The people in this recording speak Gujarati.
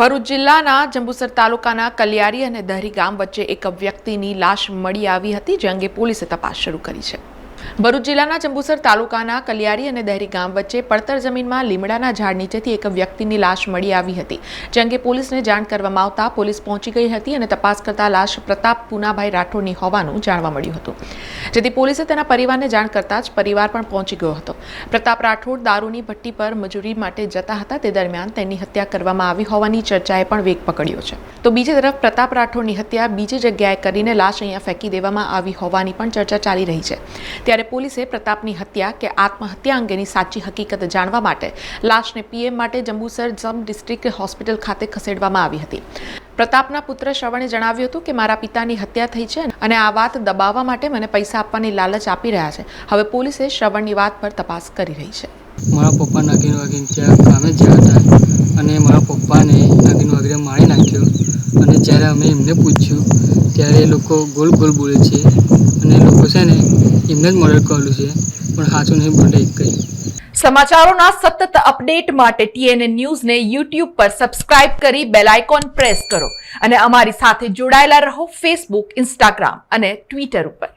ભરૂચ જિલ્લાના જંબુસર તાલુકાના કલિયારી અને દહરી ગામ વચ્ચે એક વ્યક્તિની લાશ મળી આવી હતી, જે અંગે પોલીસે તપાસ શરૂ કરી છે. ભરૂચ જિલ્લાના ચંબુસર તાલુકાના કલિયારી અને દહેરી ગામ વચ્ચે પડતર જમીનમાં લીમડાના ઝાડ નીચેથી એક વ્યક્તિની લાશ મળી આવી હતી. જે અંગે પોલીસને જાણ કરવામાં આવતા પોલીસ પહોંચી ગઈ હતી અને તપાસ કરતા લાશ પ્રતાપ પૂનાભાઈ રાઠોડની હોવાનું જાણવા મળ્યું હતું. જેથી પોલીસે તેના પરિવારને જાણ કરતા જ પરિવાર પણ પહોંચી ગયો હતો. પ્રતાપ રાઠોડ દારૂની ભટ્ટી પર મજૂરી માટે જતા હતા તે દરમિયાન તેની હત્યા કરવામાં આવી હોવાની ચર્ચાએ પણ વેગ પકડ્યો છે. તો બીજી તરફ પ્રતાપ રાઠોડની હત્યા બીજી જગ્યાએ કરીને લાશ અહીંયા ફેંકી દેવામાં આવી હોવાની પણ ચર્ચા ચાલી રહી છે. ત્યારે પોલીસે પ્રતાપની હત્યા કે આત્મહત્યા અંગેની સાચી હકીકત જાણવા માટે લાશને પીએમ માટે જંબુસર જમ ડિસ્ટ્રિક્ટ હોસ્પિટલ ખાતે ખસેડવામાં આવી હતી. પ્રતાપના પુત્ર શ્રવણે જણાવ્યું હતું કે મારા પિતાની હત્યા થઈ છે અને આ વાત દબાવવા માટે મને પૈસા આપવાની લાલચ આપી રહ્યા છે. હવે પોલીસે શ્રવણની વાત પર તપાસ કરી રહી છે. મારા પપ્પા નાગીન વાગીન ત્યાં કામે જ હતા અને મારા પપ્પાને નાગીન વાગીને મારી નાખ્યો. અને જ્યારે અમે એમને પૂછ્યું, ત્યારે એ લોકો ગોલ ગોલ બોલે છે અને એ લોકો છે ને એમને જ મર્ડર કરેલું છે. પણ સાચું નહીં બોલે એક સમાચારોના સતત અપડેટ માટે ટીએનએ ન્યૂઝને યુટ્યુબ પર સબસ્ક્રાઇબ કરી બેલ આઇકોન પ્રેસ કરો. અને અમારી સાથે જોડાયેલા રહો ફેસબુક ઇન્સ્ટાગ્રામ અને ટ્વિટર ઉપર.